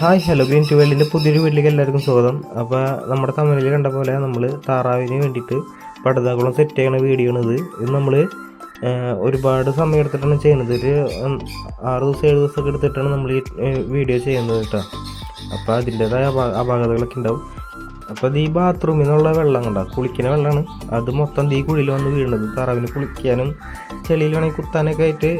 Hi hello green to വേൾഡിന്റെ പുതിയൊരു വീട്ടിലേക്ക് എല്ലാവർക്കും സ്വാഗതം. അപ്പോൾ നമ്മുടെ കമ്പനിയിൽ കണ്ട പോലെ നമ്മൾ താറാവിന് വേണ്ടിയിട്ട് പടുതാകുളം സെറ്റ് ചെയ്യണ വീഡിയോ ആണ് ഇത് ഇത് നമ്മൾ ഒരുപാട് സമയം എടുത്തിട്ടാണ് ചെയ്യുന്നത്. ഒരു ആറ് ദിവസം ഏഴ് ദിവസമൊക്കെ എടുത്തിട്ടാണ് നമ്മൾ ഈ വീഡിയോ ചെയ്യുന്നത് കേട്ടോ. അപ്പോൾ അതിന്റേതായ അപാ അപാകതകളൊക്കെ ഉണ്ടാവും. അപ്പോൾ ഈ ബാത്റൂമിൽ നിന്നുള്ള വെള്ളം കണ്ടോ? കുളിക്കുന്ന വെള്ളമാണ് അത് മൊത്തം ഈ കുഴിയിൽ വന്ന് വീഴുന്നത്. താറാവിന് കുളിക്കാനും ചെളിയിൽ വേണമെങ്കിൽ കുത്താനൊക്കെ ആയിട്ട്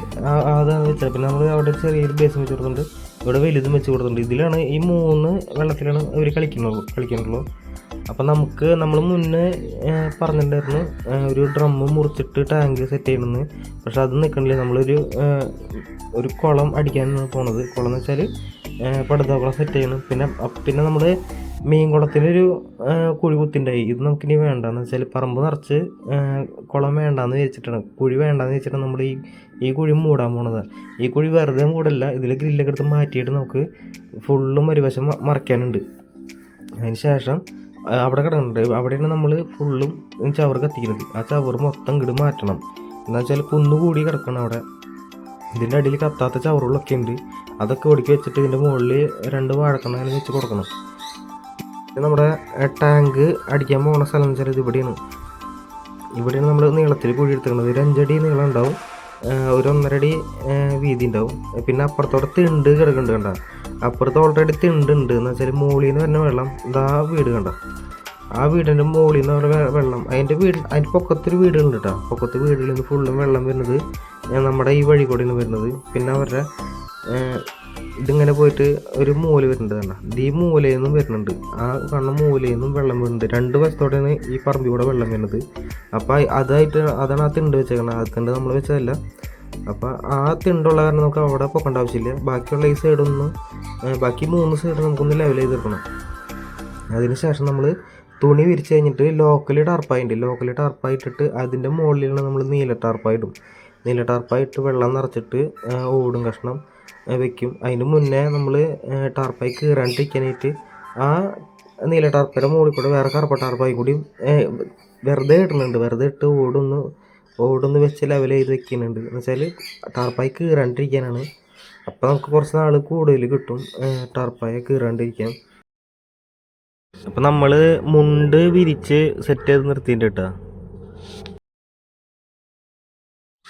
അതാണ് വെച്ചത്. പിന്നെ നമ്മൾ അവിടെ ചെറിയൊരു ബേസ് വെച്ച് കൊടുക്കുന്നുണ്ട് ഇവിടെ വലുതും വെച്ച് കൊടുത്തിട്ടുണ്ട്. ഇതിലാണ് ഈ മൂന്ന് വെള്ളത്തിലാണ് അവർ കളിക്കുന്നുള്ളൂ കളിക്കുന്നുള്ളൂ അപ്പം നമുക്ക് നമ്മൾ മുന്നേ പറഞ്ഞിട്ടുണ്ടായിരുന്നു ഒരു ഡ്രമ്മ് മുറിച്ചിട്ട് ടാങ്ക് സെറ്റ് ചെയ്യണമെന്ന് പക്ഷെ അത് നിൽക്കണില്ല നമ്മളൊരു ഒരു കുളം അടിക്കാനാണ് പോണത്. കുളം എന്ന് വെച്ചാൽ പടുതാക്കുളം സെറ്റ് ചെയ്യണം. പിന്നെ പിന്നെ നമ്മൾ മീൻ ഏഹ്, കുഴി കുത്തിണ്ടായി ഇത് നമുക്കിനി വേണ്ടെന്ന് വെച്ചാൽ പറമ്പ് നിറച്ച് കുളം വേണ്ടാന്ന് വിചാരിച്ചിട്ടാണ്. കുഴി വേണ്ടാന്ന് വെച്ചിട്ടാണ് നമ്മൾ ഈ ഈ കുഴി മൂടാൻ പോണത്. ഈ കുഴി വെറുതെ മൂടല്ല ഇതിൽ ഗ്രില്ലൊക്കെ എടുത്ത് മാറ്റിയിട്ട് നമുക്ക് ഫുള്ളും ഒരു വശം മറയ്ക്കാനുണ്ട് അതിന് ശേഷം അവിടെ കിടക്കുന്നുണ്ട്. അവിടെയാണ് നമ്മൾ ഫുള്ളും ചവർ കത്തിക്കുന്നത്. ആ ചവർ മൊത്തം ഇങ്ങോട്ട് മാറ്റണം. എന്താ വെച്ചാൽ കുന്നുകൂടി കിടക്കണം അവിടെ. ഇതിന്റെ അടിയിൽ കത്താത്ത ചവറുകളൊക്കെ ഉണ്ട് അതൊക്കെ ഒടുക്കി വെച്ചിട്ട് ഇതിന്റെ മുകളിൽ രണ്ട് വാഴക്കണ്ണ അങ്ങനെ വെച്ച് കൊടുക്കണം. നമ്മുടെ ടാങ്ക് അടിക്കാൻ പോകുന്ന സ്ഥലം എന്ന് വെച്ചാൽ ഇത് ഇവിടെയാണ്. ഇവിടെയാണ് നമ്മൾ നീളത്തിൽ കുഴി എടുത്തിരിക്കുന്നത്. ഒരു അഞ്ചടി നീളം ഉണ്ടാവും. ഒരു ഒന്നര അടി വീതി ഉണ്ടാവും. പിന്നെ അപ്പുറത്തോടെ തിണ്ട് കിടക്കുന്നുണ്ട് കണ്ട? അപ്പുറത്ത് ഓൾറെഡി തിണ്ട് ഉണ്ട്. എന്ന് വെച്ചാൽ മുകളിൽ നിന്ന് വരുന്ന വെള്ളം ഇതാ വീട് കണ്ട? ആ വീടിന്റെ മുകളിൽ നിന്ന് വെള്ളം. അതിന്റെ വീട് അതിന്റെ പൊക്കത്തൊരു വീടുണ്ട് കേട്ടോ. പൊക്കത്ത് വീടുകളിൽ നിന്ന് ഫുള്ളും വെള്ളം വരുന്നത് നമ്മുടെ ഈ വഴി കൂടെയാണ് വരുന്നത്. പിന്നെ അവരുടെ ഇതിങ്ങനെ പോയിട്ട് ഒരു മൂല വരുന്നുണ്ട് കാരണം ഈ മൂലയിൽ നിന്നും വരുന്നുണ്ട്. ആ കണ്ണ മൂലയിൽ നിന്നും വെള്ളം വരുന്നുണ്ട്. രണ്ട് വശത്തോടെയാണ് ഈ പറമ്പിലൂടെ വെള്ളം വരുന്നത്. അപ്പോൾ അതായിട്ട് അതാണ് ആ തിണ്ട് വെച്ചേക്കണം ആ തിണ്ട് നമ്മൾ വെച്ചതല്ല. അപ്പോൾ ആ തിണ്ടുള്ള കാരണം നമുക്ക് അവിടെ പോക്കേണ്ട ആവശ്യമില്ല. ബാക്കിയുള്ള ഈ സൈഡൊന്ന് ബാക്കി മൂന്ന് സൈഡ് നമുക്കൊന്ന് ലെവൽ ചെയ്ത് എടുക്കണം അതിന് ശേഷം നമ്മൾ തുണി വിരിച്ച് കഴിഞ്ഞിട്ട് ലോക്കലി ടർപ്പായിട്ട് ലോക്കലി ടർപ്പായിട്ടിട്ട് അതിന്റെ മുകളിലാണ് നമ്മൾ നീല ടാർപ്പായിടും നീല ടാർപ്പായിട്ട് വെള്ളം നിറച്ചിട്ട് ഓടും കഷ്ണം. വെക്കും. അതിന് മുന്നേ നമ്മൾ ടാർപ്പായി കീറാണ്ടിരിക്കാനായിട്ട് ആ നീല ടാർപ്പയുടെ മുകളിൽ കൂടെ വേറെ കറുപ്പ ടാർപ്പായി കൂടി വെറുതെ ഇടുന്നുണ്ട് വെറുതെ ഇട്ട് ഓടൊന്ന് ഓടൊന്ന് വെച്ച് ലെവൽ ചെയ്ത് വെക്കുന്നുണ്ട്. എന്ന് വെച്ചാൽ ടാർപ്പായി കീറാണ്ടിരിക്കാനാണ് അപ്പോൾ നമുക്ക് കുറച്ച് നാൾ കൂടുതൽ കിട്ടും ടാർപ്പായ കീറാണ്ടിരിക്കാൻ. അപ്പം നമ്മൾ മുണ്ട് വിരിച്ച് സെറ്റ് ചെയ്ത് നിർത്തിയിട്ടുണ്ട് കേട്ടോ.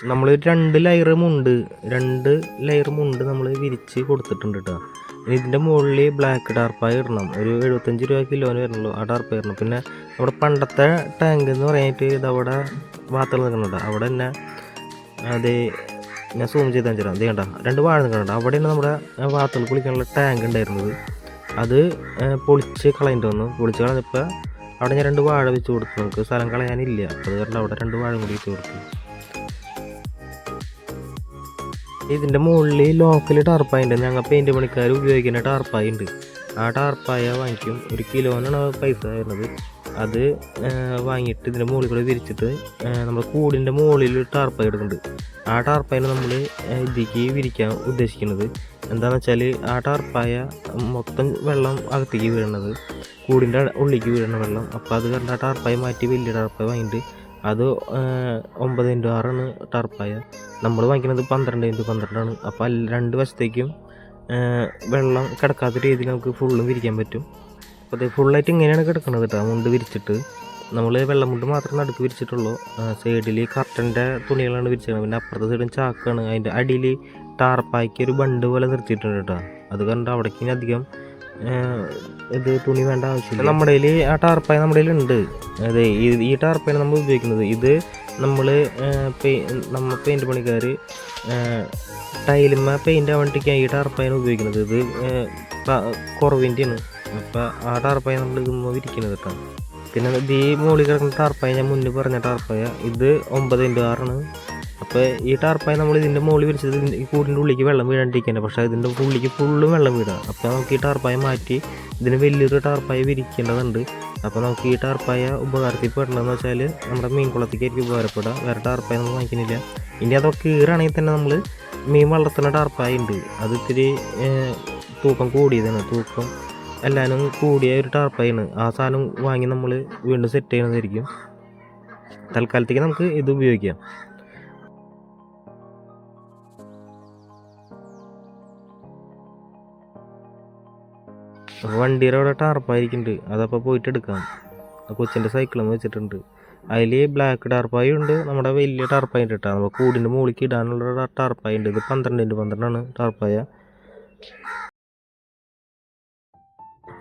നമ്മൾ രണ്ട് ലെയർ മുണ്ട് രണ്ട് ലെയർ മുണ്ട് നമ്മൾ വിരിച്ച് കൊടുത്തിട്ടുണ്ട് കേട്ടോ ഇതിന്റെ മുകളിൽ ബ്ലാക്ക് ടാർപ്പായി ഇടണം. ഒരു എഴുപത്തഞ്ച് രൂപ കിലോന് വരണല്ലോ ആ ടാർപ്പായി ഇടണം. പിന്നെ നമ്മുടെ പണ്ടത്തെ ടാങ്ക് എന്ന് പറഞ്ഞിട്ട് ഇതവിടെ വാത്തൽ നിൽക്കുന്നുണ്ട് അവിടെ തന്നെ അത് ഞാൻ സൂം ചെയ്ത് തരാം. ഇത് കണ്ട? രണ്ട് വാഴ നിൽക്കുന്നുണ്ട് അവിടെയാണ് നമ്മുടെ വാത്തൽ കുളിക്കാനുള്ള ടാങ്ക് ഉണ്ടായിരുന്നത്. അത് പൊളിച്ച് കളയേണ്ടി വന്നു. പൊളിച്ച് കളഞ്ഞപ്പോൾ അവിടെ ഞാൻ രണ്ട് വാഴ വെച്ച് കൊടുത്തു. നമുക്ക് സ്ഥലം കളയാനില്ല. അത് കാരണം അവിടെ രണ്ട് വാഴ കൂടി വെച്ച് കൊടുത്തു. ഇതിന്റെ മുകളിൽ ലോക്കൽ ടാർപ്പായ ഉണ്ട്. ഞങ്ങൾ പെയിന്റ് പണിക്കാർ ഉപയോഗിക്കുന്ന ടാർപ്പായ ഉണ്ട്. ആ ടാർപ്പായ വാങ്ങിക്കും. ഒരു കിലോനാണ് പൈസ വരുന്നത്. അത് വാങ്ങിയിട്ട് ഇതിന്റെ മുകളിൽ കൂടെ വിരിച്ചിട്ട് നമ്മൾ കൂടിന്റെ മുകളിൽ ടാർപ്പായ ഇടുന്നുണ്ട്. ആ ടാർപ്പായ നമ്മൾ ഇതിലേക്ക് വിരിക്കാൻ ഉദ്ദേശിക്കുന്നത് എന്താണെന്ന് വെച്ചാൽ ആ ടാർപ്പായ മൊത്തം വെള്ളം അകത്തേക്ക് വീഴണത് കൂടിന്റെ ഉള്ളിലേക്ക് വീഴണ വെള്ളം. അപ്പോൾ അത് കണ്ട ടാർപ്പായ മാറ്റി വലിയ ടാർപ്പായ വാങ്ങിയിട്ട് അത് ഒമ്പത് ഇന്റു ആറാണ് ടർപ്പായ. നമ്മൾ വാങ്ങിക്കുന്നത് പന്ത്രണ്ട് ഇന്റു പന്ത്രണ്ടാണ് അപ്പോൾ രണ്ട് വശത്തേക്കും വെള്ളം കിടക്കാത്ത രീതിയിൽ നമുക്ക് ഫുള്ളും വിരിക്കാൻ പറ്റും. അപ്പോൾ അത് ഫുള്ളായിട്ട് ഇങ്ങനെയാണ് കിടക്കുന്നത് കേട്ടോ മുണ്ട് വിരിച്ചിട്ട്. നമ്മൾ വെള്ളം മുണ്ട് മാത്രം നടുക്ക് വിരിച്ചിട്ടുള്ളൂ. സൈഡിൽ കർട്ടന്റെ തുണികളാണ് വിരിച്ചിരുന്നത് പിന്നെ അപ്പുറത്തെ സൈഡും ചാക്കാണ്. അതിന്റെ അടിയിൽ ടാർപ്പായ്ക്ക് ഒരു ബണ്ട് പോലെ നിർത്തിയിട്ടുണ്ട് കേട്ടോ അത് കണ്ട് അവിടേക്ക് അധികം ഇത് തുണി വേണ്ട ആവശ്യമില്ല. നമ്മുടെ കയ്യിൽ ആ ടാർപ്പായ നമ്മുടെ കയ്യിൽ ഉണ്ട് അതെ ഈ ടാർപ്പായ ടാർപ്പായാണ് നമ്മൾ ഉപയോഗിക്കുന്നത്. ഇത് നമ്മൾ നമ്മൾ പെയിന്റ് പണിക്കാർ ടൈലുമ്മ പെയിന്റ് ആവാണ്ടിരിക്കാൻ ഈ ടാർപ്പായാണ് ഉപയോഗിക്കുന്നത്. ഇത് കുറവിന്റെയാണ് അപ്പോൾ ആ ടാർപ്പായ നമ്മൾ ഇതുമ്പോൾ വിരിക്കുന്നത് കേട്ടോ. പിന്നെ ഈ മുകളിൽ കിടക്കുന്ന ടാർപ്പായ ഞാൻ മുന്നേ പറഞ്ഞ ടാർപ്പായ ഇത് ഒമ്പത് ഇന്റു ആറാണ്. അപ്പോൾ ഈ ടാർപ്പായി നമ്മൾ ഇതിന്റെ മുകളിൽ വിരിച്ചത് ഈ കൂടിന്റെ ഉള്ളിലേക്ക് വെള്ളം വീഴാണ്ടിരിക്കുന്നത് പക്ഷേ ഇതിന്റെ ഉള്ളിലേക്ക് ഫുള്ളും വെള്ളം വീഴാം. അപ്പോൾ നമുക്ക് ഈ ടാർപ്പായ മാറ്റി ഇതിന് വലിയൊരു ടാർപ്പായ വിരിക്കേണ്ടതുണ്ട്. അപ്പോൾ നമുക്ക് ഈ ടാർപ്പായ ഉപകാരത്തിൽ പെടണമെന്ന് വെച്ചാൽ നമ്മുടെ മീൻ കുളത്തേക്കായിരിക്കും ഉപകാരപ്പെടുക. വേറെ ടാർപ്പായ നമ്മൾ വാങ്ങിക്കുന്നില്ല. ഇനി അതൊക്കെ കീറാണെങ്കിൽ തന്നെ നമ്മൾ മീൻ വളർത്തുന്ന ടാർപ്പായ ഉണ്ട്. അത് ഇത്തിരി തൂക്കം കൂടിയതാണ്. തൂക്കം എല്ലാവരും കൂടിയ ഒരു ടാർപ്പായാണ്. ആ സാധനം വാങ്ങി നമ്മൾ വീണ്ടും സെറ്റ് ചെയ്യുന്നതായിരിക്കും തൽക്കാലത്തേക്ക് നമുക്ക് ഇത് ഉപയോഗിക്കാം. വണ്ടിയുടെ അവിടെ ടാർപ്പായിരിക്കുന്നുണ്ട് അതപ്പോൾ പോയിട്ട് എടുക്കാം ആ കൊച്ചിന്റെ വെച്ചിട്ടുണ്ട്. അതിൽ ബ്ലാക്ക് ടാർപ്പായും ഉണ്ട്. നമ്മുടെ വലിയ ടാർപ്പായി ഉണ്ട് കേട്ടോ നമ്മൾ കൂടിന്റെ മുകളിലേക്ക് ഇടാനുള്ള ടാർപ്പായി ഉണ്ട്. ഇത് പന്ത്രണ്ട് ഇന്റു പന്ത്രണ്ടാണ് ടാർപ്പായ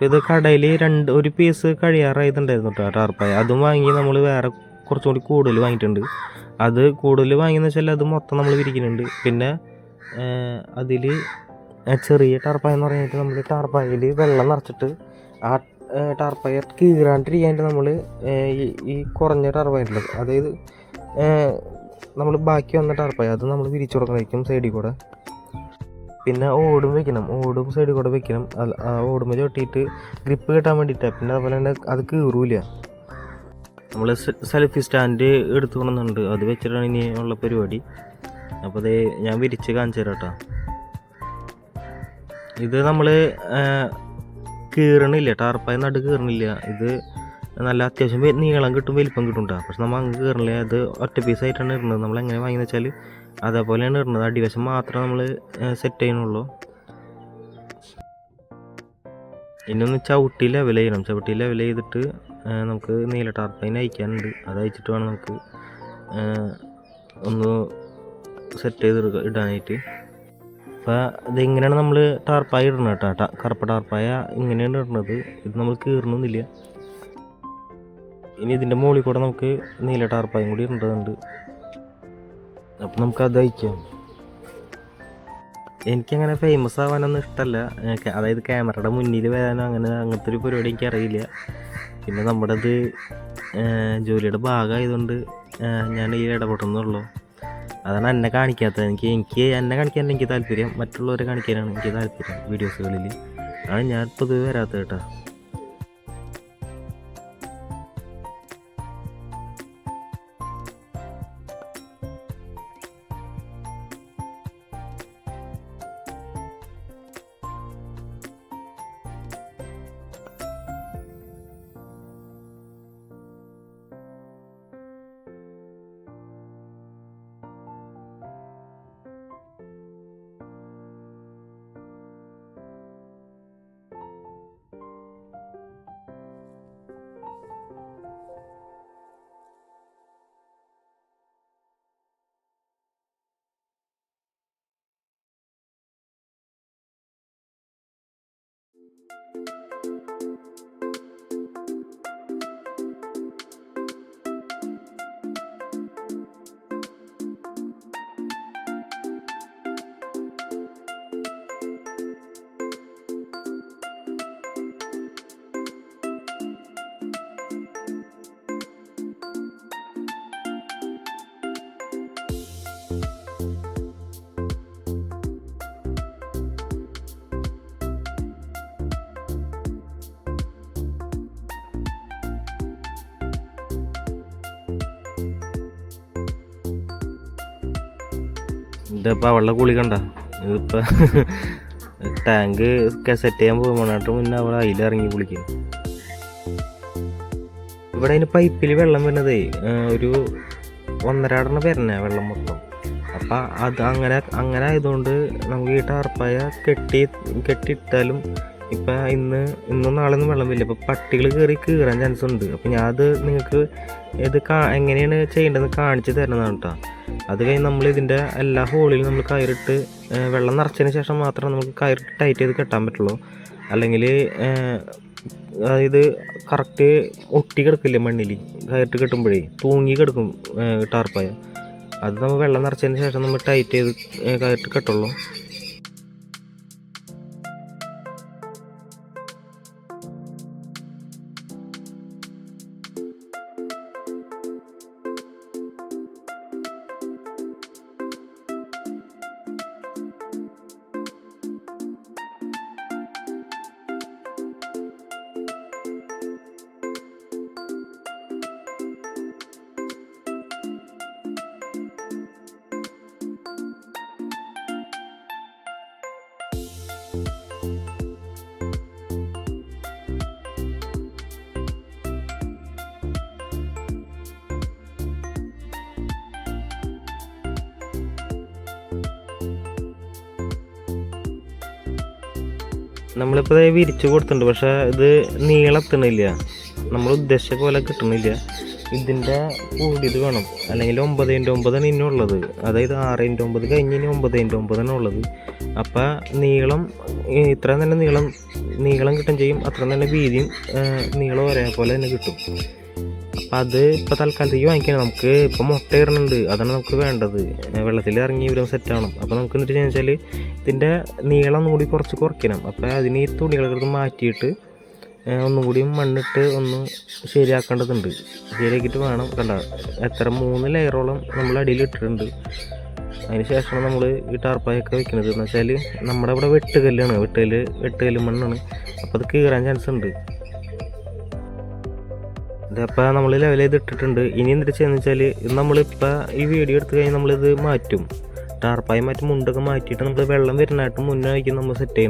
ഇത് കടയിൽ രണ്ട് ഒരു പീസ് കഴിയാറായതുണ്ടായിരുന്നു കേട്ടോ ടാർപ്പായ അതും വാങ്ങി നമ്മൾ വേറെ കുറച്ചും കൂടി കൂടുതൽ വാങ്ങിയിട്ടുണ്ട്. അത് കൂടുതൽ വാങ്ങിയെന്ന് വെച്ചാൽ അത് മൊത്തം നമ്മൾ വിരിക്കുന്നുണ്ട്. പിന്നെ അതിൽ ചെറിയ ടാർപ്പായ എന്ന് പറഞ്ഞിട്ട് നമ്മൾ ടർപ്പായിൽ വെള്ളം നിറച്ചിട്ട് ആ ടർപ്പായ കീറാണ്ടിരിക്കാണ്ട് നമ്മൾ ഈ കുറഞ്ഞ ടാർപ്പായ ഉണ്ടല്ലോ അതായത് നമ്മൾ ബാക്കി വന്ന ടാർപ്പായ അത് നമ്മൾ വിരിച്ചു കൊടുക്കണമായിരിക്കും സൈഡിൽ കൂടെ. പിന്നെ ഓടും വെക്കണം ഓടും സൈഡിൽ കൂടെ വെക്കണം. ആ ഓടുമ്പോൾ ചവിട്ടിയിട്ട് ഗ്രിപ്പ് കിട്ടാൻ വേണ്ടിയിട്ടാണ് പിന്നെ അതുപോലെ തന്നെ അത് കീറൂല നമ്മൾ സെൽഫി സ്റ്റാൻഡ് എടുത്തു കൊണ്ടുവന്നുണ്ട് അത് വെച്ചിട്ടാണ് ഉള്ള പരിപാടി. അപ്പോൾ അത് ഞാൻ വിരിച്ച് കാണിച്ചു തരാം കേട്ടോ. ഇത് നമ്മൾ കീറണില്ല? ടാർപ്പായ നടു കീറണില്ല. ഇത് നല്ല അത്യാവശ്യം നീളം കിട്ടും വലിപ്പം കിട്ടും കേട്ടോ പക്ഷെ നമ്മൾ അങ്ങ് കീറണില്ല? അത് ഒറ്റ പീസായിട്ടാണ് ഇടുന്നത്. നമ്മൾ എങ്ങനെ വാങ്ങിയെന്ന് വെച്ചാൽ അതേപോലെയാണ് ഇടുന്നത്. അടിവശം മാത്രമേ നമ്മൾ സെറ്റ് ചെയ്യണുള്ളൂ ഇനി ഒന്ന് ചവിട്ടി ലെവൽ ചെയ്യണം. ചവിട്ടി ലെവൽ ചെയ്തിട്ട് നമുക്ക് നീല ടാർപ്പൈൻ അയക്കാനുണ്ട്. അത് അയച്ചിട്ട് വേണം നമുക്ക് ഒന്ന് സെറ്റ് ചെയ്ത് ഇടാനായിട്ട്. അപ്പോൾ ഇതെങ്ങനെയാണ് നമ്മൾ ടാർപ്പായ ഇടുന്നത് കേട്ടോ കറുപ്പ ടാർപ്പായ ഇങ്ങനെയാണ് ഇടുന്നത് ഇത് നമ്മൾ കീറണമെന്നില്ല ഇനി ഇതിന്റെ മുകളിൽ കൂടെ നമുക്ക് നീല ടാർപ്പായും കൂടി ഇടേണ്ടതുണ്ട്. അപ്പം നമുക്ക് അത് അയക്കാം. എനിക്കങ്ങനെ ഫേമസ് ആവാനൊന്നും ഇഷ്ടമല്ല അതായത് ക്യാമറയുടെ മുന്നിൽ വരാനോ അങ്ങനെ അങ്ങനത്തെ ഒരു പരിപാടി എനിക്ക് അറിയില്ല പിന്നെ നമ്മുടെ അത് ജോലിയുടെ ഭാഗമായതുകൊണ്ട് ഞാൻ ഈ ഇടപെടുന്നുള്ളൂ. അതാണ് എന്നെ കാണിക്കാത്തത്. എനിക്ക് എനിക്ക് എന്നെ കാണിക്കാൻ എനിക്ക് താല്പര്യം. മറ്റുള്ളവരെ കാണിക്കാനാണ് എനിക്ക് താല്പര്യം. വീഡിയോസുകളിൽ അതാണ് ഞാൻ പൊതുവെ വരാത്തത് കേട്ടോ. ഇതിപ്പോൾ അവളുടെ കുളി കണ്ട? ഇതിപ്പോൾ ടാങ്ക് സെറ്റ് ചെയ്യാൻ പോകുമ്പോഴായിട്ട് മുന്നേ അവൾ അതിലിറങ്ങി കുളിക്കും. ഇവിടെ അതിന് പൈപ്പിൽ വെള്ളം വരുന്നതേ ഒരു ഒന്നരാടണ വരുന്ന വെള്ളം മൊത്തം. അപ്പം അത് അങ്ങനെ അങ്ങനെ ആയതുകൊണ്ട് നമുക്ക് ഈ ടാർപ്പായ കെട്ടി കെട്ടിയിട്ടാലും ഇപ്പം ഇന്ന് ഇന്നും നാളൊന്നും വെള്ളം വരില്ല അപ്പം പട്ടികൾ കയറി കീറാൻ ചാൻസ് ഉണ്ട്. അപ്പം ഞാൻ അത് നിങ്ങൾക്ക് ഇത് കാ എങ്ങനെയാണ് ചെയ്യേണ്ടതെന്ന് കാണിച്ചു തരുന്നതാണ് കേട്ടോ അത് കഴിഞ്ഞ് നമ്മൾ ഇതിന്റെ എല്ലാ ഹോളിലും നമ്മൾ കയറിട്ട് വെള്ളം നിറച്ചതിന് ശേഷം മാത്രമേ നമുക്ക് കയറിട്ട് ടൈറ്റ് ചെയ്ത് കെട്ടാൻ പറ്റുള്ളൂ. അല്ലെങ്കിൽ അതായത് കറക്റ്റ് ഒട്ടി കിടക്കില്ലേ മണ്ണിൽ കയറിട്ട് കെട്ടുമ്പോഴേ തൂങ്ങി കിടക്കും ടാർപ്പായ. അത് നമ്മൾ വെള്ളം നിറച്ചതിന് ശേഷം നമ്മൾ ടൈറ്റ് ചെയ്ത് കയറിട്ട് കെട്ടുള്ളൂ. നമ്മളിപ്പോൾ വിരിച്ചു കൊടുത്തിട്ടുണ്ട് പക്ഷേ ഇത് നീളത്തണില്ല. നമ്മൾ ഉദ്ദേശിച്ച പോലെ കിട്ടണില്ല. ഇതിന്റെ കൂടിയത് വേണം. അല്ലെങ്കിൽ ഒമ്പത് ഇന്റു ഒമ്പതാണ് ഇനി ഉള്ളത്. അതായത് ആറ് ഇന്റു ഒമ്പത് കഴിഞ്ഞ് ഇനി ഒമ്പത് ഇന്റു ഒമ്പതാണ് ഉള്ളത്. അപ്പോൾ നീളം ഇത്ര തന്നെ നീളം നീളം കിട്ടും ചെയ്യും. അത്ര തന്നെ വീതിയും നീളം ഒരേപോലെ തന്നെ കിട്ടും. അപ്പം അത് ഇപ്പോൾ തൽക്കാലത്തേക്ക് വാങ്ങിക്കണം. നമുക്ക് ഇപ്പോൾ മുട്ട ഇടുന്നുണ്ട് അതാണ് നമുക്ക് വേണ്ടത്. വെള്ളത്തിൽ ഇറങ്ങി ഇവരും സെറ്റ് ആവണം. അപ്പോൾ നമുക്ക് എന്നിട്ട് വെച്ചാൽ ഇതിന്റെ നീളം കൂടി കുറച്ച് കുറയ്ക്കണം. അപ്പോൾ അതിന് ഈ തുണികളൊക്കെ മാറ്റിയിട്ട് ഒന്നുകൂടിയും ഒന്നും കൂടി മണ്ണിട്ട് ഒന്ന് ശരിയാക്കേണ്ടതുണ്ട്. ശരിയാക്കിയിട്ട് വേണം. കണ്ട എത്ര മൂന്ന് ലെയറോളം നമ്മൾ അടിയിൽ ഇട്ടിട്ടുണ്ട്. അതിന് ശേഷമാണ് നമ്മൾ ഈ ടാർപ്പായൊക്കെ വെക്കുന്നത് എന്ന് വെച്ചാൽ നമ്മുടെ ഇവിടെ വെട്ടുകല്ലാണ്. വെട്ടുകല്ല് വെട്ടുകല്ല് മണ്ണാണ്. അപ്പോൾ അത് കീറാൻ ചാൻസ് ഉണ്ട്. ഇതപ്പോൾ നമ്മൾ ലെവൽ ചെയ്ത് ഇട്ടിട്ടുണ്ട് ഇനി എന്താ ചെയ്യുന്നത് വെച്ചാൽ ഇത് നമ്മളിപ്പോൾ ഈ വീഡിയോ എടുത്തു കഴിഞ്ഞാൽ നമ്മളിത് മാറ്റും. ടാർപ്പായി മറ്റു മുണ്ടൊക്കെ മാറ്റിയിട്ട് നമ്മൾ വെള്ളം വരുന്നതായിട്ട് മുന്നേ ആയിരിക്കും നമ്മൾ സെറ്റ്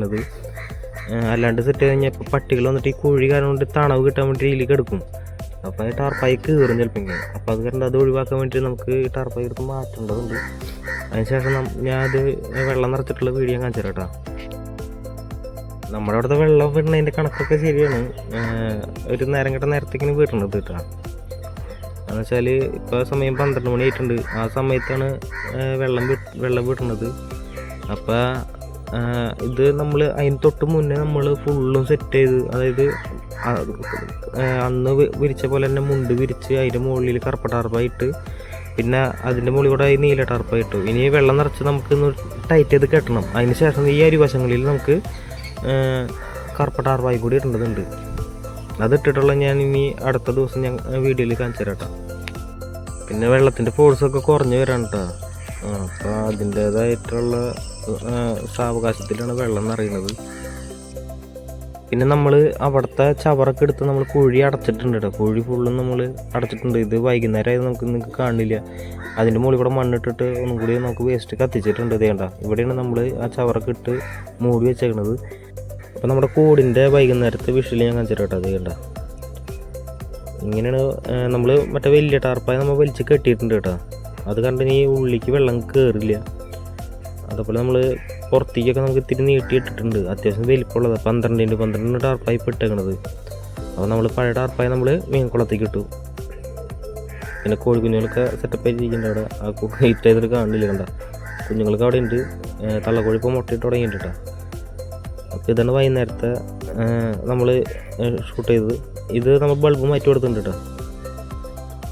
ഏഹ് അല്ലാണ്ട് സെറ്റ് ചെയ്ത് കഴിഞ്ഞാൽ ഇപ്പോൾ പട്ടികൾ വന്നിട്ട് ഈ കുഴി കാരണം കൊണ്ട് തണവ് കിട്ടാൻ വേണ്ടി ഇതിലേക്ക് എടുക്കും അപ്പോൾ ഈ ടാർപ്പായി കീറും ചിലപ്പോൾ അപ്പോൾ അത് കാരണം അത് ഒഴിവാക്കാൻ വേണ്ടി നമുക്ക് ഈ ടാർപ്പായി എടുത്ത് മാറ്റേണ്ടതുണ്ട്. അതിനുശേഷം ഞാൻ അത് വെള്ളം നിറച്ചിട്ടുള്ള വീഡിയോ കാണിച്ചു തരാം കേട്ടോ. നമ്മുടെ അവിടുത്തെ വെള്ളം വിടുന്നതിന്റെ കണക്കൊക്കെ ശരിയാണ്. ഒരു നേരം കിട്ടുന്ന നേരത്തേക്കിന് വീട്ടുണ്ട് കേട്ടോ എന്ന് വെച്ചാൽ ഇപ്പോൾ സമയം പന്ത്രണ്ട് മണി ആയിട്ടുണ്ട്. ആ സമയത്താണ് വെള്ളം വെള്ളം വിടുന്നത് അപ്പോൾ ഇത് നമ്മൾ അതിന് തൊട്ട് മുന്നേ നമ്മൾ ഫുള്ളും സെറ്റ് ചെയ്ത് അതായത് അന്ന് വിരിച്ച പോലെ തന്നെ മുണ്ട് വിരിച്ച് അതിന്റെ മുകളിൽ കറുപ്പ ടാർപ്പായിട്ട് പിന്നെ അതിന്റെ മുകളിൽ കൂടെ നീല ടാർപ്പായിട്ടു ഇനി വെള്ളം നിറച്ച് നമുക്ക് ടൈറ്റ് ചെയ്ത് കെട്ടണം. അതിന് ശേഷം ഈ അരിവശങ്ങളിൽ നമുക്ക് കറുപ്പ ടാർപ്പായി കൂടി ഇടേണ്ടതുണ്ട് അത് ഇട്ടിട്ടുള്ള ഞാൻ ഇനി അടുത്ത ദിവസം ഞാൻ വീഡിയോയിൽ കാണിച്ചു തരാം കേട്ടോ. പിന്നെ വെള്ളത്തിന്റെ ഫോഴ്സൊക്കെ കുറഞ്ഞു വരാൻ കേട്ടോ. അപ്പോൾ അതിന്റേതായിട്ടുള്ള സാവകാശത്തിലാണ് വെള്ളം നിറയുന്നത്. പിന്നെ നമ്മൾ അവിടുത്തെ ചവറൊക്കെ എടുത്ത് നമ്മൾ കുഴി അടച്ചിട്ടുണ്ട് കേട്ടോ. കുഴി ഫുള്ളും നമ്മൾ അടച്ചിട്ടുണ്ട്. ഇത് വൈകുന്നേരമായി നമുക്ക് നിങ്ങൾക്ക് കാണില്ല. അതിന്റെ മുകളിൽ കൂടെ മണ്ണിട്ടിട്ട് ഒന്നും കൂടി നമുക്ക് വേസ്റ്റ് കത്തിച്ചിട്ടുണ്ട്. ഇത് വേണ്ട ഇവിടെയാണ് നമ്മൾ ആ ചവറൊക്കെ ഇട്ട് മൂടി വെച്ചേക്കണത്. അപ്പോൾ നമ്മുടെ കൂടിന്റെ വൈകുന്നേരത്തെ വിഷിൽ ഞാൻ കാണിച്ചിട്ട് കേട്ടോ അത് കേട്ടോ ഇങ്ങനെയാണ് നമ്മൾ മറ്റേ വലിയ ടാർപ്പായ നമ്മൾ വലിച്ച് കെട്ടിയിട്ടുണ്ട് കേട്ടോ. അത് കണ്ട് ഈ ഉള്ളിലേക്ക് വെള്ളം കയറില്ല അതുപോലെ നമ്മൾ പുറത്തേക്കൊക്കെ നമുക്ക് ഇത്തിരി നീട്ടിയിട്ടിട്ടുണ്ട് അത്യാവശ്യം വലിപ്പമുള്ളത്. പന്ത്രണ്ടിന്റെ പന്ത്രണ്ട് ടാർപ്പായി പെട്ടേക്കണത്. അപ്പോൾ നമ്മൾ പഴയ ടാർപ്പായി നമ്മൾ മീൻകുളത്തേക്ക് ഇട്ടു. പിന്നെ കോഴി കുഞ്ഞുങ്ങളൊക്കെ സെറ്റപ്പ് ആയിട്ടിരിക്കുന്നുണ്ട് അവിടെ. ആ കുക്ക് ഹീറ്റ് ചെയ്തിട്ട് കാണില്ല കണ്ട. കുഞ്ഞുങ്ങൾക്ക് അവിടെ ഉണ്ട് തള്ളക്കോഴി ഇപ്പോൾ മുട്ടയിട്ട് തുടങ്ങിയിട്ടുണ്ട് കേട്ടോ. ഇതാണ് വൈകുന്നേരത്തെ നമ്മൾ ഷൂട്ട് ചെയ്തത്. ഇത് നമ്മൾ ബൾബ് മാറ്റി കൊടുത്തിട്ടുണ്ട് കേട്ടോ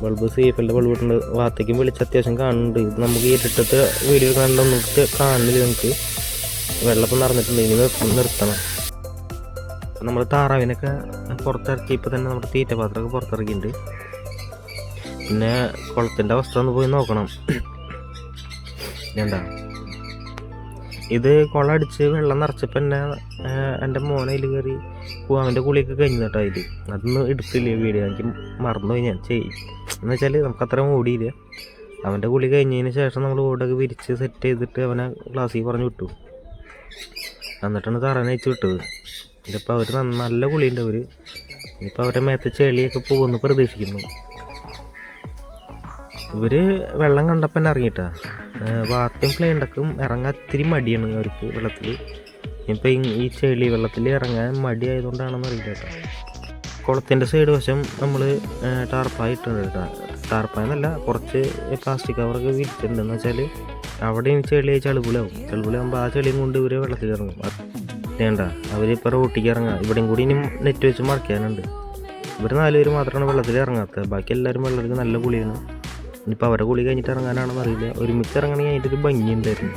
ബൾബ് സി എഫ് എല്ലിന്റെ ബൾബ് ഇട്ടുണ്ട് ഭാഗത്തേക്കും വിളിച്ച് അത്യാവശ്യം കാണുന്നുണ്ട്. ഇത് നമുക്ക് ഇരുട്ടത്ത് വീഡിയോ കണ്ടൊന്നും കാണുന്നില്ല നമുക്ക് വെള്ളപ്പം നിറഞ്ഞിട്ടുണ്ട്. ഇനി നിർ- നിർത്തണം. നമ്മൾ താറാവിനൊക്കെ പുറത്തിറക്കി ഇപ്പോൾ തന്നെ നമ്മുടെ തീറ്റ പാത്രമൊക്കെ പുറത്തിറക്കിയിട്ടുണ്ട്. പിന്നെ കുളത്തിന്റെ അവസ്ഥ ഒന്ന് പോയി നോക്കണം. എന്താ ഇത് കുളം അടിച്ച് വെള്ളം നിറച്ചപ്പോൾ എന്നെ എന്റെ മോനെ അതിൽ കയറി അവന്റെ കുളിയൊക്കെ കഴിഞ്ഞു കേട്ടോ അതിൽ അതൊന്നും എടുത്തില്ല വീഡിയോ? എനിക്ക് മറന്നുപോയി ഞാൻ. ചെയ്യും എന്ന് വെച്ചാൽ നമുക്ക് അത്ര ഓടിയില്ല? അവന്റെ കുളി കഴിഞ്ഞതിന് ശേഷം നമ്മൾ ഓടൊക്കെ വിരിച്ച് സെറ്റ് ചെയ്തിട്ട് അവനെ ക്ലാസ്സിൽ പറഞ്ഞു വിട്ടു. എന്നിട്ടാണ് തറനെ അയച്ചു വിട്ടത്. ഇതിപ്പോൾ അവർ നല്ല കുളിയുണ്ട് അവർ ഇനിയിപ്പോൾ അവരുടെ മേത്ത് ചെളിയൊക്കെ പോകുമെന്ന് പ്രതീക്ഷിക്കുന്നു. ഇവർ വെള്ളം കണ്ടപ്പോൾ തന്നെ ഇറങ്ങിയിട്ടാ. വാർത്തയും ഉണ്ടാക്കും ഇറങ്ങാൻ ഇത്തിരി മടിയാണ് അവർക്ക് വെള്ളത്തിൽ ഇപ്പം ഈ ചെളി വെള്ളത്തിൽ ഇറങ്ങാൻ മടിയായതുകൊണ്ടാണെന്ന് അറിയില്ല കേട്ടോ. കുളത്തിന്റെ സൈഡ് വശം നമ്മൾ ടാർപ്പായി ഇട്ടുണ്ട് കേട്ടോ. ടാർപ്പായ കുറച്ച് പ്ലാസ്റ്റിക് കവറൊക്കെ വിരിച്ചിട്ടുണ്ടെന്ന് വെച്ചാൽ അവിടെ ഈ ചെളി ചളിപുളിയാവും ചളിപുളിയാകുമ്പോൾ ആ ചെളിയും കൊണ്ട് ഇവർ വെള്ളത്തിൽ ഇറങ്ങും. വേണ്ട അവരിപ്പോൾ റോട്ടിക്ക് ഇറങ്ങാം. ഇവിടെയും കൂടി ഇനി നെറ്റ് വെച്ച് മറക്കാനുണ്ട്. ഇവർ നാലുപേർ മാത്രമാണ് വെള്ളത്തിൽ ഇറങ്ങാത്തത്. ബാക്കി എല്ലാവരും വെള്ളത്തിൽ നല്ല കുളിയാണ്. ഇനിയിപ്പോൾ അവരെ കുളി കഴിഞ്ഞിട്ട് ഇറങ്ങാനാണെന്ന് അറിയില്ല. ഒരുമിച്ച് ഇറങ്ങണമെങ്കിൽ അതിന്റെ ഒരു ഭംഗി ഉണ്ടായിരുന്നു.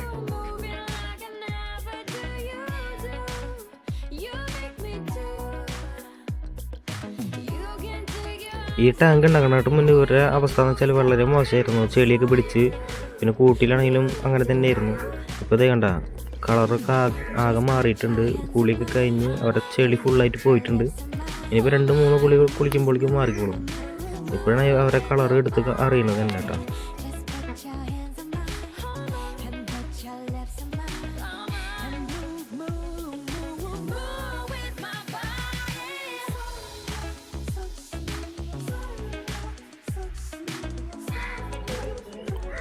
ഈ ടാങ്ക് ഉണ്ടാക്കണായിട്ട് മുന്നേ ഇവരുടെ അവസ്ഥ എന്ന് വെച്ചാൽ വളരെ മോശമായിരുന്നു. ചെളിയൊക്കെ പിടിച്ച് പിന്നെ കൂട്ടിലാണെങ്കിലും അങ്ങനെ തന്നെയായിരുന്നു. ഇപ്പോൾ ഇതേ കണ്ട കളറൊക്കെ ആകെ ആകെ മാറിയിട്ടുണ്ട്. കുളിയൊക്കെ കഴിഞ്ഞ് അവരുടെ ചെളി ഫുള്ളായിട്ട് പോയിട്ടുണ്ട്. ഇനിയിപ്പോൾ രണ്ട് മൂന്ന് കുളി കുളിക്കുമ്പോഴേക്കും മാറിക്കോളും. ഇപ്പോഴാണ് അവരെ കളർ എടുത്ത് അറിയുന്നത് തന്നെ കേട്ടോ.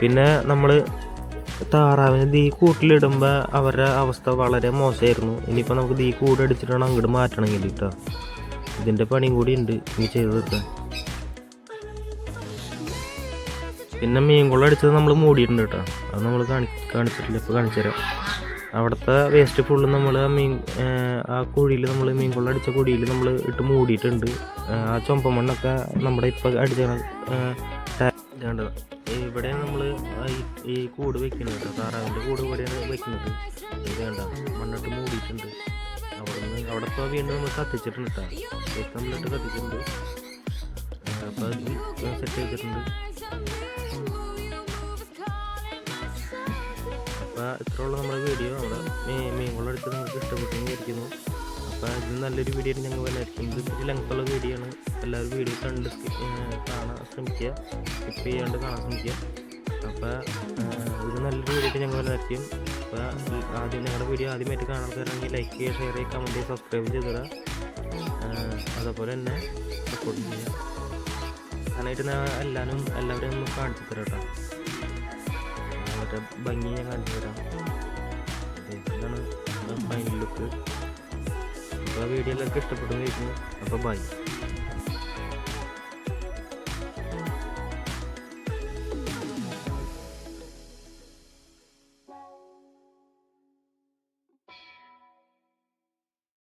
പിന്നെ നമ്മൾ താറാവിന് ദീ കൂട്ടിലിടുമ്പോൾ അവരുടെ അവസ്ഥ വളരെ മോശമായിരുന്നു. ഇനിയിപ്പോൾ നമുക്ക് ദീ കൂടെ അടിച്ചിട്ടാണ് അങ്ങോട്ട് മാറ്റണമെങ്കിൽ കേട്ടോ. ഇതിന്റെ പണിയും കൂടി ഉണ്ട്. ഈ ചെയ്ത് തീർക്കാൻ പിന്നെ മീൻ കൊള്ളം അടിച്ചത് നമ്മൾ മൂടിയിട്ടുണ്ട് കേട്ടോ. അത് നമ്മൾ കാണി കാണിച്ചിട്ടില്ല ഇപ്പോൾ കാണിച്ചു തരാം അവിടുത്തെ വേസ്റ്റ് ഫുള്ള് നമ്മൾ ആ മീൻ ആ, കുഴിയിൽ നമ്മൾ മീൻ കൊള്ളം അടിച്ച കുഴിയിൽ നമ്മൾ ഇട്ട് മൂടിയിട്ടുണ്ട്. ആ, ചുമപ്പ മണ്ണൊക്കെ നമ്മുടെ ഇപ്പം അടിച്ച കണ്ടത് ഇവിടെ നമ്മൾ ഈ കൂട് വെക്കുന്നത് കേട്ടോ. താറാവിന്റെ കൂട് ഇവിടെയാണ് വെക്കുന്നത്. ഇത് വേണ്ട മണ്ണിട്ട് മൂടിയിട്ടുണ്ട്. അവിടെ നിന്ന് അവിടെ ഇപ്പോൾ വീണ്ടും നമ്മൾ കത്തിച്ചിട്ടുണ്ട് കേട്ടോ. നമ്മളിട്ട് കത്തിച്ചിട്ടുണ്ട്. അപ്പോൾ സെറ്റ് ചെയ്തിട്ടുണ്ട്. ഇത്രയുള്ള നമ്മുടെ വീഡിയോ. നമ്മുടെ മീൻ മീൻകുളം എടുത്ത് നിങ്ങൾക്ക് ഇഷ്ടപ്പെട്ടെന്ന് വിചാരിക്കുന്നു. അപ്പോൾ ഇത് നല്ലൊരു വീഡിയോ ഞങ്ങൾ വരായിരിക്കും ഇത് ഇത്തിരി ലെങ്ത്തുള്ള വീഡിയോ ആണ്. എല്ലാവരും വീഡിയോ കണ്ട് കാണാൻ ശ്രമിക്കുക. സ്കിപ്പ് ചെയ്യാണ്ട് കാണാൻ ശ്രമിക്കുക. അപ്പോൾ ഇത് നല്ലൊരു വീഡിയോ ഞങ്ങൾ വരായിരിക്കും അപ്പോൾ ആദ്യം ഞങ്ങളുടെ വീഡിയോ ആദ്യമായിട്ട് കാണാൻ ആൾക്കാരാണെങ്കിൽ ലൈക്ക് ചെയ്യുക ഷെയർ ചെയ്യുക കമന്റ് ചെയ്യുക സബ്സ്ക്രൈബ് ചെയ്തിടുക. അതേപോലെ തന്നെ സപ്പോർട്ട് ചെയ്യുക. അതിനായിട്ട് എല്ലാവരും എല്ലാവരെയും ഒന്ന് കാണിച്ചു തരാം കേട്ടോ മറ്റേ ഭംഗി ഞാൻ ഫൈനൽ ലുക്ക് വീഡിയോ എല്ലാവർക്കും ഇഷ്ടപ്പെടുന്നു അപ്പോൾ ബൈ